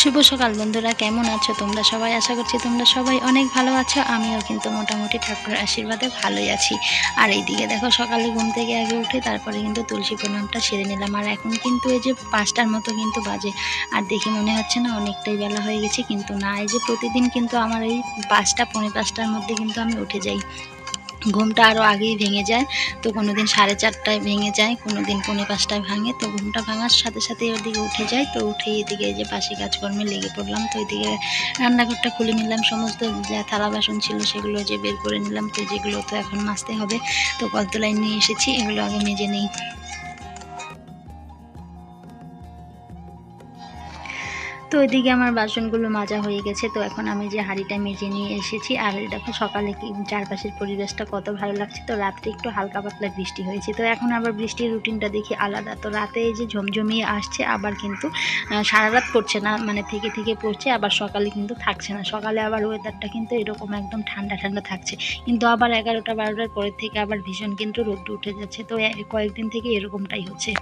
শুভ সকাল বন্ধুরা, কেমন আছো তোমরা সবাই? আশা করছি তোমরা সবাই অনেক ভালো আছো। আমিও কিন্তু মোটামুটি ঠাকুরের আশীর্বাদে ভালোই আছি। আর এইদিকে দেখো সকালে ঘুম থেকে আগে উঠে তারপরে কিন্তু তুলসী প্রণামটা সেরে নিলাম। আর এখন কিন্তু এই যে পাঁচটার মতো কিন্তু বাজে। আর দেখে মনে হচ্ছে না অনেকটাই বেলা হয়ে গেছে, কিন্তু না, এই যে প্রতিদিন কিন্তু আমার এই পাঁচটা, পৌনে পাঁচটার মধ্যে কিন্তু আমি উঠে যাই। ঘুমটা আরও আগেই ভেঙে যায়, তো কোনো দিন সাড়ে চারটায় ভেঙে যায় কোনো দিন পৌনে পাঁচটায় ভাঙে, তো ঘুমটা ভাঙার সাথে সাথে ওদিকে উঠে যায়, তো উঠে এদিকে যে পাশে কাজকর্মে লেগে পড়লাম, তো এদিকে রান্নাঘরটা খুলে নিলাম, সমস্ত যা থালা বাসন ছিল সেগুলো যে বের করে নিলাম, তো যেগুলো তো এখন মাজতে হবে, তো কলতলায় নিয়ে এসেছি, এগুলো আগে মেজে নিই। তো ওইদিকে আমার বাসনগুলো মাজা হয়ে গেছে, তো এখন আমি যে হাঁড়িটা মেজে নিয়ে এসেছি, আর দেখো সকালে কি চারপাশের পরিবেশটা কত ভালো লাগছে, তো রাত্রে একটু হালকা পাতলা বৃষ্টি হয়েছে, তো এখন আবার বৃষ্টির রুটিনটা দেখি আলাদা, তো রাতে যে ঝমঝমিয়ে আসছে, আবার কিন্তু সারা রাত পড়ছে না মানে থেকে থেকে পড়ছে, আবার সকালে কিন্তু থাকছে না, সকালে আবার ওয়েদারটা কিন্তু এরকম একদম ঠান্ডা ঠান্ডা থাকছে, কিন্তু আবার এগারোটা বারোটার পরের থেকে আবার ভীষণ কিন্তু রোদ উঠে যাচ্ছে, তো কয়েকদিন থেকে এরকমটাই হচ্ছে।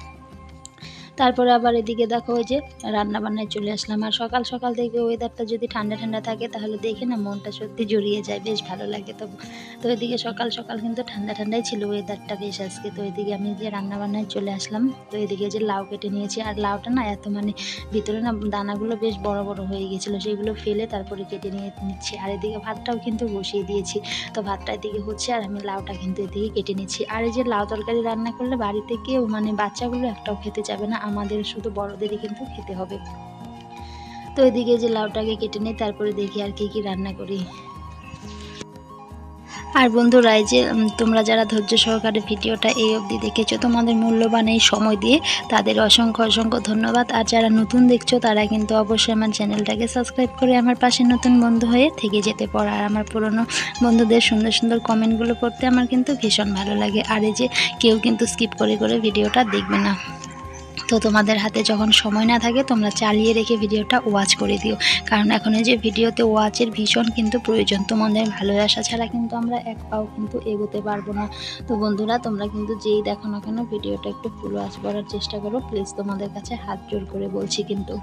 তারপরে আবার এদিকে দেখো ওই যে রান্না বান্নায় চলে আসলাম। আর সকাল সকাল থেকে ওয়েদারটা যদি ঠান্ডা ঠান্ডা থাকে, তাহলে দেখে না মনটা সত্যি জড়িয়ে যায়, বেশ ভালো লাগে তো তো এদিকে সকাল সকাল কিন্তু ঠান্ডা ঠান্ডাই ছিল ওয়েদারটা বেশ আজকে। তো এদিকে আমি যে রান্না বান্নায় চলে আসলাম, তো এদিকে যে লাউ কেটে নিয়েছি। আর লাউটা না এত মানে ভিতরে না দানাগুলো বেশ বড় বড় হয়ে গেছিল, সেগুলো ফেলে তারপরে কেটে নিয়ে নিচ্ছি। আর এদিকে ভাতটাও কিন্তু বসিয়ে দিয়েছি। তো ভাতটা এদিকে হচ্ছে আর আমি লাউটা কিন্তু এদিকে কেটে নিচ্ছি। আর এই যে লাউ তরকারি রান্না করলে বাড়িতে কেউ মানে বাচ্চাগুলো একটাও খেতে যাবে না। আমাদের শুধু বড়দেরই কিন্তু খেতে হবে। তো এদিকে যে লাউটাকে কেটে নিই, তারপরে দেখি আর কি কি রান্না করি। আর বন্ধুরা যে তোমরা যারা ধৈর্য সহকারে ভিডিওটা এই অবধি দেখেছ, তোমাদের মূল্যবান এই সময় দিয়ে তাদের অসংখ্য অসংখ্য ধন্যবাদ। আর যারা নতুন দেখছ, তারা কিন্তু অবশ্যই আমার চ্যানেলটাকে সাবস্ক্রাইব করে আমার পাশে নতুন বন্ধু হয়ে থেকে যেতে পারো। আর আমার পুরনো বন্ধুদের সুন্দর সুন্দর কমেন্টগুলো পড়তে আমার কিন্তু ভীষণ ভালো লাগে। আর এই যে, কেউ কিন্তু স্কিপ করে করে ভিডিওটা দেখবে না। তো তোমাদের হাতে যখন সময় না থাকে, তোমরা চালিয়ে রেখে ভিডিওটা ওয়াচ করে দিও। কারণ এখন এই যে ভিডিওতে ওয়াচের ভীষণ কিন্তু প্রয়োজন। তোমাদের ভালোবাসা ছাড়া কিন্তু আমরা এক পাও কিন্তু এগোতে পারব না। তো বন্ধুরা, তোমরা কিন্তু যেই দেখো না কেন, ভিডিওটা একটু ফুল ওয়াচ করার চেষ্টা করো। প্লিজ তোমাদের কাছে হাত জোর করে বলছি কিন্তু।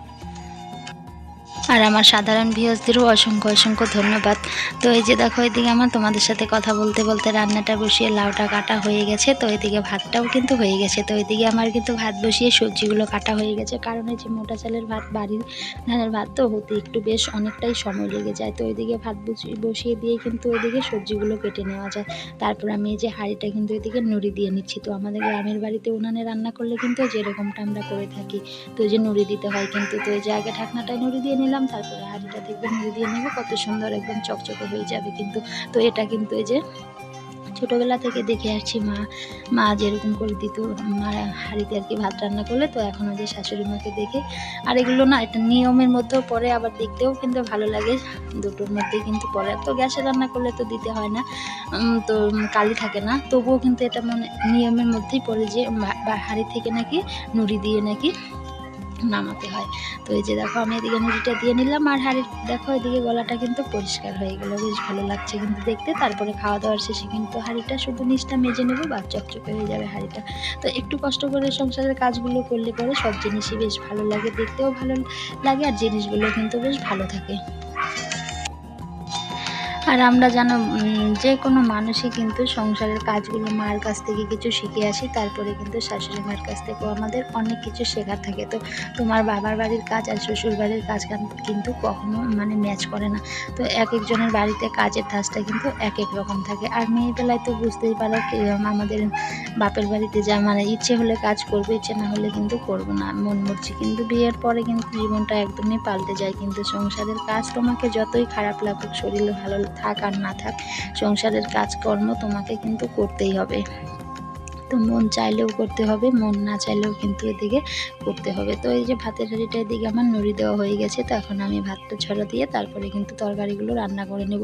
আর আমার সাধারণ ভিউজদেরও অসংখ্য অসংখ্য ধন্যবাদ। তো এই যে দেখো, এদিকে আমার তোমাদের সাথে কথা বলতে বলতে রান্নাটা বসিয়ে লাউটা কাটা হয়ে গেছে, তো এদিকে ভাতটাও কিন্তু হয়ে গেছে, তো এদিকে আমার কিন্তু ভাত বসিয়ে সবজিগুলো কাটা হয়ে গেছে, কারণ এই যে মোটা চালের ভাত, বাড়ির ধানের ভাত তো হতে একটু বেশ অনেকটাই সময় লেগে যায়, তো ওইদিকে ভাত বসিয়ে বসিয়ে দিয়ে কিন্তু ওইদিকে সবজিগুলো কেটে নেওয়া যায়। তারপর আমি এই যে হাঁড়িটা কিন্তু এদিকে নুড়ি দিয়ে নিচ্ছি, তো আমাদের গ্রামের বাড়িতে উনানে রান্না করলে কিন্তু যেরকমটা আমরা করে থাকি, তো যে নুড়ি দিতে হয় কিন্তু, তো এই যে আগে ঢাকনাটায় নুড়ি দিয়ে নিলাম তারপরে হাঁড়িটা দেখবে নুড়ি দিয়ে নেবে, কত সুন্দর একদম চকচকে হয়ে যাবে কিন্তু। তো এটা কিন্তু এই যে ছোটোবেলা থেকে দেখে আসছি মা মা যেরকম করে দিত, মা হাঁড়িতে আর কি ভাত রান্না করলে, তো এখন ওই যে শাশুড়ি মাকে দেখে। আর এগুলো না, এটা নিয়মের মধ্যেও পরে আবার দেখতেও কিন্তু ভালো লাগে। দুটোর মধ্যেই কিন্তু পরে তো গ্যাসে রান্না করলে তো দিতে হয় না তো কালি থাকে না। তবুও কিন্তু এটা মানে নিয়মের মধ্যেই পড়ে যে হাঁড়ি থেকে নাকি নুড়ি দিয়ে নাকি নামাতে হয়। তো এই যে দেখো, আমি এদিকে মুড়িটা দিয়ে নিলাম আর হাঁড়ির, দেখো এদিকে গলাটা কিন্তু পরিষ্কার হয়ে গেলো। বেশ ভালো লাগছে কিন্তু দেখতে। তারপরে খাওয়া দাওয়ার শেষে কিন্তু হাঁড়িটা শুধু নিচটা মেজে নেব বা চকচকে হয়ে যাবে হাঁড়িটা। তো একটু কষ্ট করে সংসারের কাজগুলো করলে পরে সব জিনিসই বেশ ভালো লাগে, দেখতেও ভালো লাগে আর জিনিসগুলো কিন্তু বেশ ভালো থাকে। আর আমরা উম, যে কোনো মানুষই কিন্তু সংসারের কাজগুলো মার কাছ থেকে কিছু শিখে আসি তারপরে কিন্তু শাশুড়ি মার কাছ থেকেও আমাদের অনেক কিছু শেখার থাকে। তো তোমার বাবার বাড়ির কাজ আর শ্বশুর বাড়ির কাজ কিন্তু কখনো মানে ম্যাচ করে না। তো এক একজনের বাড়িতে কাজের ধাঁচটা কিন্তু এক এক রকম থাকে। আর মেয়ের বেলায় তো বুঝতেই পারো আমাদের বাপের বাড়িতে যা মানে ইচ্ছে হলে কাজ করব ইচ্ছে না হলে কিন্তু করব না। মন মরছি কিন্তু বিয়ের পরে কিন্তু জীবনটা একদমই পাল্টে যায়। কিন্তু সংসারের কাজ তোমাকে যতই খারাপ লাগুক শরীর ভালো থাক আর না থাক, সংসারের কাজকর্ম তোমাকে কিন্তু করতেই হবে। তো মন চাইলেও করতে হবে, মন না চাইলেও কিন্তু এদিকে করতে হবে। তো এই যে ভাতের হাঁড়িটা এদিকে আমার নুড়ি দেওয়া হয়ে গেছে, তো এখন আমি ভাতটা ছড়া দিয়ে তারপরে কিন্তু তরকারিগুলো রান্না করে নেব।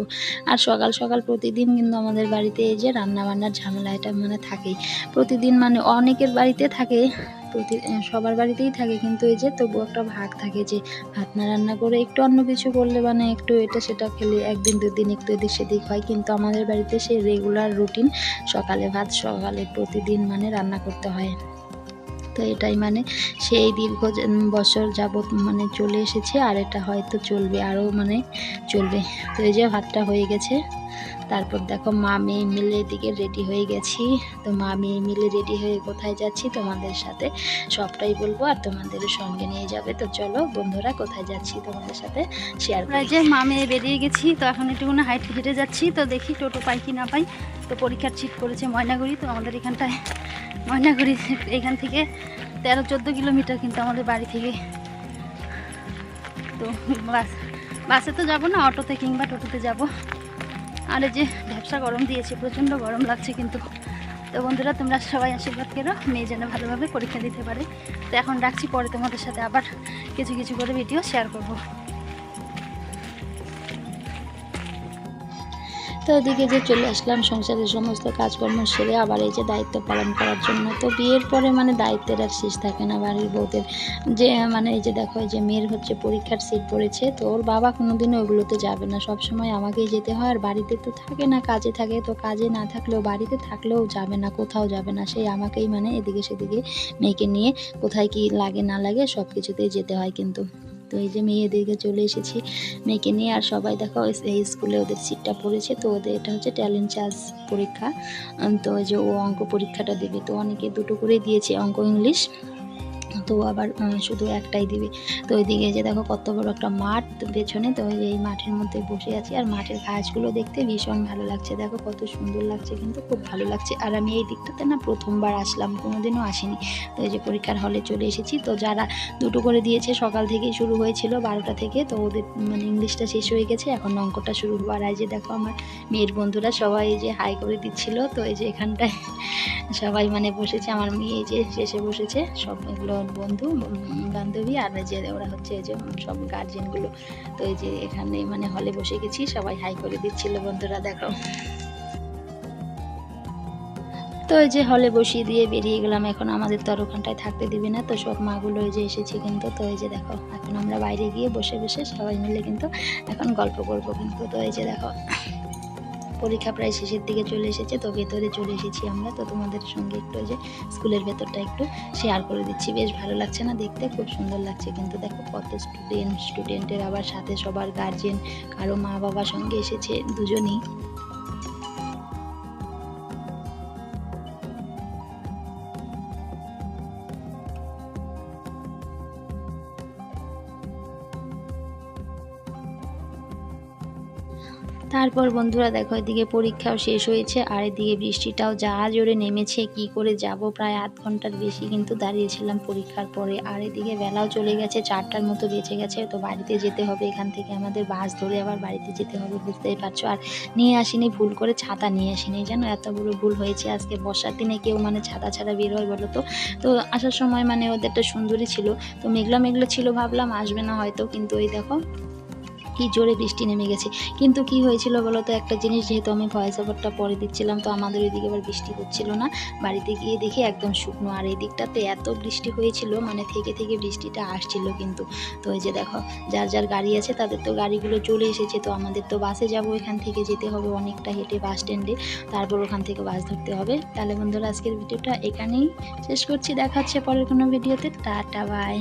আর সকাল সকাল প্রতিদিন কিন্তু আমাদের বাড়িতে এই যে রান্না বান্নার ঝামেলা এটা মানে থাকেই। প্রতিদিন মানে অনেকের বাড়িতে থাকে প্রতি সবার বাড়িতেই থাকে। কিন্তু এই যে তবু একটা ভাগ থাকে যে ভাত না রান্না করে একটু অন্য কিছু করলে মানে একটু এটা সেটা খেলে একদিন, দুদিন, একটু এদিক সেদিক হয়। কিন্তু আমাদের বাড়িতে সেই রেগুলার রুটিন সকালে ভাত, সকালে প্রতিদিন মানে রান্না করতে হয়। তো এটাই মানে সেই দীর্ঘ বছর যাবত মানে চলে এসেছে আর এটা হয়তো চলবে, আরও মানে চলবে। তো এই যে ভাতটা হয়ে গেছে। তারপর দেখো মা মেয়ে মিলে এদিকে রেডি হয়ে গেছি। তো মা মেয়ে মিলে রেডি হয়ে কোথায় যাচ্ছি তোমাদের সাথে সবটাই বলব আর তোমাদের সঙ্গে নিয়ে যাবে। তো চলো বন্ধুরা কোথায় যাচ্ছি তোমাদের সাথে শেয়ার করি। যে মা মেয়ে বেরিয়ে গেছি, তো এখন একটুকুনি হাইট হেঁটে যাচ্ছি। তো দেখি টোটো পাই কি না পাই। তো পরীক্ষার সিট করেছে ময়নাগুড়ি। তো আমাদের এখানটায় ময়নাগুড়ি এখান থেকে তেরো, চোদ্দ কিলোমিটার কিন্তু আমাদের বাড়ি থেকে। তো বাস, বাসে তো যাব না, অটোতে কিংবা টোটোতে যাব। আর যে ব্যবসা গরম দিয়েছে, প্রচণ্ড গরম লাগছে কিন্তু। তো বন্ধুরা, তোমরা সবাই আশীর্বাদ করো, মেয়ে যেন ভালোভাবে পরীক্ষা দিতে পারে। তো এখন রাখছি, পরে তোমাদের সাথে আবার কিছু কিছু করে ভিডিও শেয়ার করব। তো ওদিকে যে চলে আসলাম, সংসারের সমস্ত কাজকর্ম সেরে আবার এই যে দায়িত্ব পালন করার জন্য। তো বিয়ের পরে মানে দায়িত্বের আর শেষ থাকে না বাড়ির বউদের। যে মানে এই যে দেখো যে মেয়ের হচ্ছে পরীক্ষার সিট পড়েছে, তো ওর বাবা কোনোদিনও ওগুলোতে যাবে না। সব সময় আমাকেই যেতে হয়, আর বাড়িতে তো থাকে না, কাজে থাকে। তো কাজে না থাকলেও, বাড়িতে থাকলেও যাবে না, কোথাও যাবে না। সেই আমাকেই মানে এদিকে সেদিকে মেয়েকে নিয়ে, কোথায় কি লাগে না লাগে সব কিছুতেই যেতে হয় কিন্তু। তো এই যে মেয়েদেরকে চলে এসেছি মেয়েকে নিয়ে, আর সবাই দেখো এই- স্কুলে ওদের সিটটা পড়েছে, তো ওদের এটা হচ্ছে ট্যালেন্ট চার্জ পরীক্ষা। তো যে ও অঙ্ক পরীক্ষাটা দেবে, তো অনেকে দুটো করে দিয়েছে অঙ্ক, ইংলিশ। তো আবার শুধু একটাই দিবে। তো ওইদিকে যে দেখো কত বড় একটা মাঠ পেছনে, তো এই মাঠের মধ্যে বসে আছি। আর মাঠের গাছগুলো দেখতে ভীষণ ভালো লাগছে। দেখো কত সুন্দর লাগছে কিন্তু, খুব ভালো লাগছে। আর আমি এই দিকটাতে না প্রথমবার আসলাম, কোনোদিনও আসিনি। তো এই যে পরীক্ষার হলে চলে এসেছি। তো যারা দুটো করে দিয়েছে, সকাল থেকেই শুরু হয়েছিল বারোটা থেকে। তো ওদের মানে ইংলিশটা শেষ হয়ে গেছে। এখন অঙ্কটা শুরু হওয়ার যে দেখো আমার মেয়ের বন্ধুরা সবাই এই যে হাই করে দিচ্ছিল। তো এই যে এখানটায় সবাই মানে বসেছে। আমার মেয়ে যে শেষে বসেছে। সব এগুলো বন্ধু বান্ধবী আর যে ওরা হচ্ছে যে সব গার্জেনগুলো তো এই যে এখানে মানে হলে বসে গেছি সবাই হাই করে দিচ্ছিল বন্ধুরা দেখো। তো এই যে হলে বসিয়ে দিয়ে বেরিয়ে গেলাম এখন আমাদের তো আর ওখানটায় থাকতে দিবে না তো সব মাগুলো এই যে এসেছে কিন্তু তো এই যে দেখো এখন আমরা বাইরে গিয়ে বসে বসে সবাই মিলে কিন্তু এখন গল্প করব কিন্তু তো এই যে দেখো। পরীক্ষা প্রায় শেষের দিকে চলে এসেছে, তো ভেতরে চলে এসেছি আমরা। তো তোমাদের সঙ্গে একটু যে স্কুলের ভেতরটা একটু শেয়ার করে দিচ্ছি। বেশ ভালো লাগছে না দেখতে, খুব সুন্দর লাগছে। কিন্তু দেখো কত স্টুডেন্ট স্টুডেন্টের আবার সাথে সবার গার্জেন কারও মা বাবা সঙ্গে এসেছে দুজনেই। তারপর বন্ধুরা দেখো, এদিকে পরীক্ষাও শেষ হয়েছে, আর এদিকে বৃষ্টিটাও যা জোরে নেমেছে, কি করে যাব? প্রায় আধ ঘণ্টার বেশি কিন্তু দাঁড়িয়েছিলাম পরীক্ষার পরে। আর এদিকে বেলাও চলে গেছে, চারটার মতো বেঁচে গেছে, তো বাড়িতে যেতে হবে এখান থেকে। আমাদের বাস ধরে আবার বাড়িতে যেতে হবে, বুঝতেই পারছ? আর নিয়ে আসিনি, ভুল করে ছাতা নিয়ে আসিনি, জানো? এত বড় ভুল হয়েছে আজকে। বর্ষার দিনে কেউ মানে ছাতা ছাড়া বের হয় বলো তো? তো আসার সময় মানে ওদেরটা সুন্দরী ছিল, তো মেঘলা মেঘলা ছিল ভাবলাম, আসবে না হয়তো, কিন্তু ওই দেখো কি জোরে বৃষ্টি নেমে গেছে। কিন্তু কি হয়েছিল বলো তো? একটা জিনিস যেহেতু আমি ভয়েস ওভারটা পরে দিচ্ছিলাম, তো আমাদের ওইদিকে আবার বৃষ্টি হচ্ছিল না। বাড়িতে গিয়ে দেখি একদম শুকনো। আর এই দিকটাতে এত বৃষ্টি হয়েছিল মানে থেকে থেকে বৃষ্টিটা আসছিল কিন্তু। তো ওই যে দেখো, যার যার গাড়ি আছে তাদের তো গাড়িগুলো চলে এসেছে, তো আমাদের তো বাসে যাব, এখান থেকে যেতে হবে অনেকটা হেঁটে বাস স্ট্যান্ডে তারপর ওখান থেকে বাস ধরতে হবে। তাহলে বন্ধুরা, আজকের ভিডিওটা এখানেই শেষ করছি। দেখা হচ্ছে পরের কোনো ভিডিওতে টাটা বাই